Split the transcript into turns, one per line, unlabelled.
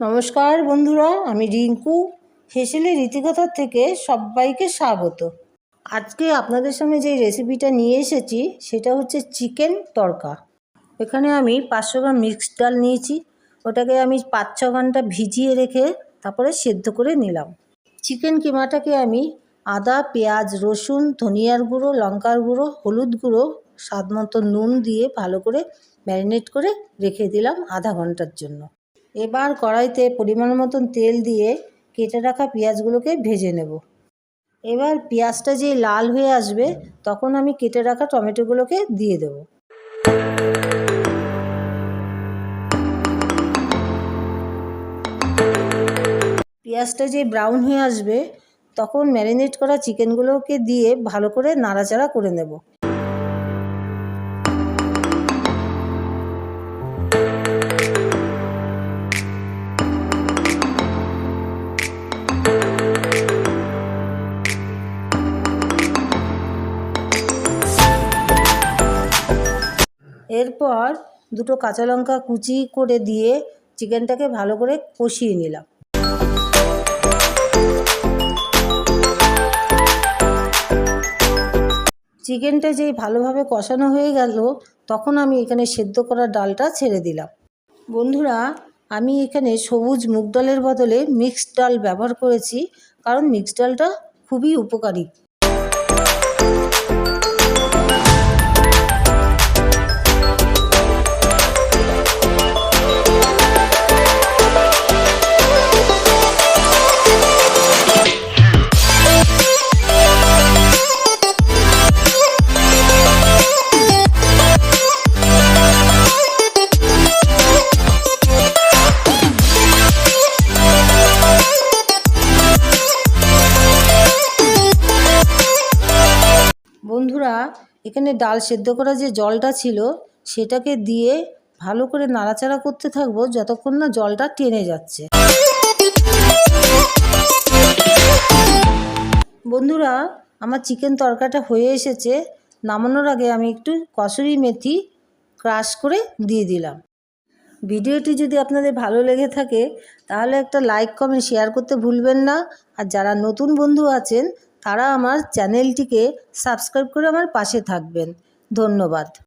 নমস্কার বন্ধুরা, আমি রিঙ্কু। হেসেলে রীতিকথার থেকে সবাইকে স্বাগত। আজকে আপনাদের সামনে যে রেসিপিটা নিয়ে এসেছি, সেটা হচ্ছে চিকেন তড়কা। এখানে আমি পাঁচশো গ্রাম মিক্সড ডাল নিয়েছি। ওটাকে আমি পাঁচ ছ ঘণ্টা ভিজিয়ে রেখে তারপরে সেদ্ধ করে নিলাম। চিকেন কিমাটাকে আমি আদা, পেঁয়াজ, রসুন, ধনিয়ার গুঁড়ো, লঙ্কার গুঁড়ো, হলুদ গুঁড়ো স্বাদ মতো নুন দিয়ে ভালো করে ম্যারিনেট করে রেখে দিলাম আধা ঘণ্টার জন্য। এবার কড়াইতে পরিমাণ মতন তেল দিয়ে কেটে রাখা পেঁয়াজগুলোকে ভেজে নেব। এবার পেঁয়াজটা যে লাল হয়ে আসবে, তখন আমি কেটে রাখা টমেটোগুলোকে দিয়ে দেবো। পেঁয়াজটা যে ব্রাউন হয়ে আসবে, তখন ম্যারিনেট করা চিকেনগুলোকে দিয়ে ভালো করে নাড়াচাড়া করে নেব। এরপর দুটো কাঁচা লঙ্কা কুচি করে দিয়ে চিকেনটাকে ভালো করে কষিয়ে নিলাম। চিকেনটা যেই ভালোভাবে কষানো হয়ে গেল, তখন আমি এখানে সেদ্ধ করা ডালটা ছেড়ে দিলাম। বন্ধুরা, আমি এখানে সবুজ মুগ ডালের বদলে মিক্সড ডাল ব্যবহার করেছি, কারণ মিক্সড ডালটা খুবই উপকারী। বন্ধুরা এখানে ডাল সেদ্ধ করা যে জলটা ছিল, সেটাকে দিয়ে ভালো করে নাড়াচাড়া করতে থাকব যতক্ষণ না জলটা টেনে যাচ্ছে। বন্ধুরা, আমার চিকেন তরকাটা হয়ে এসেছে। নামানোর আগে আমি একটু কসুরি মেথি ক্রাশ করে দিয়ে দিলাম। ভিডিওটি যদি আপনাদের ভালো লেগে থাকে, তাহলে একটা লাইক, কমেন্ট, শেয়ার করতে ভুলবেন না। আর যারা নতুন বন্ধু আছেন তারা আমার চ্যানেলটিকে সাবস্ক্রাইব করে আমার পাশে থাকবেন। ধন্যবাদ।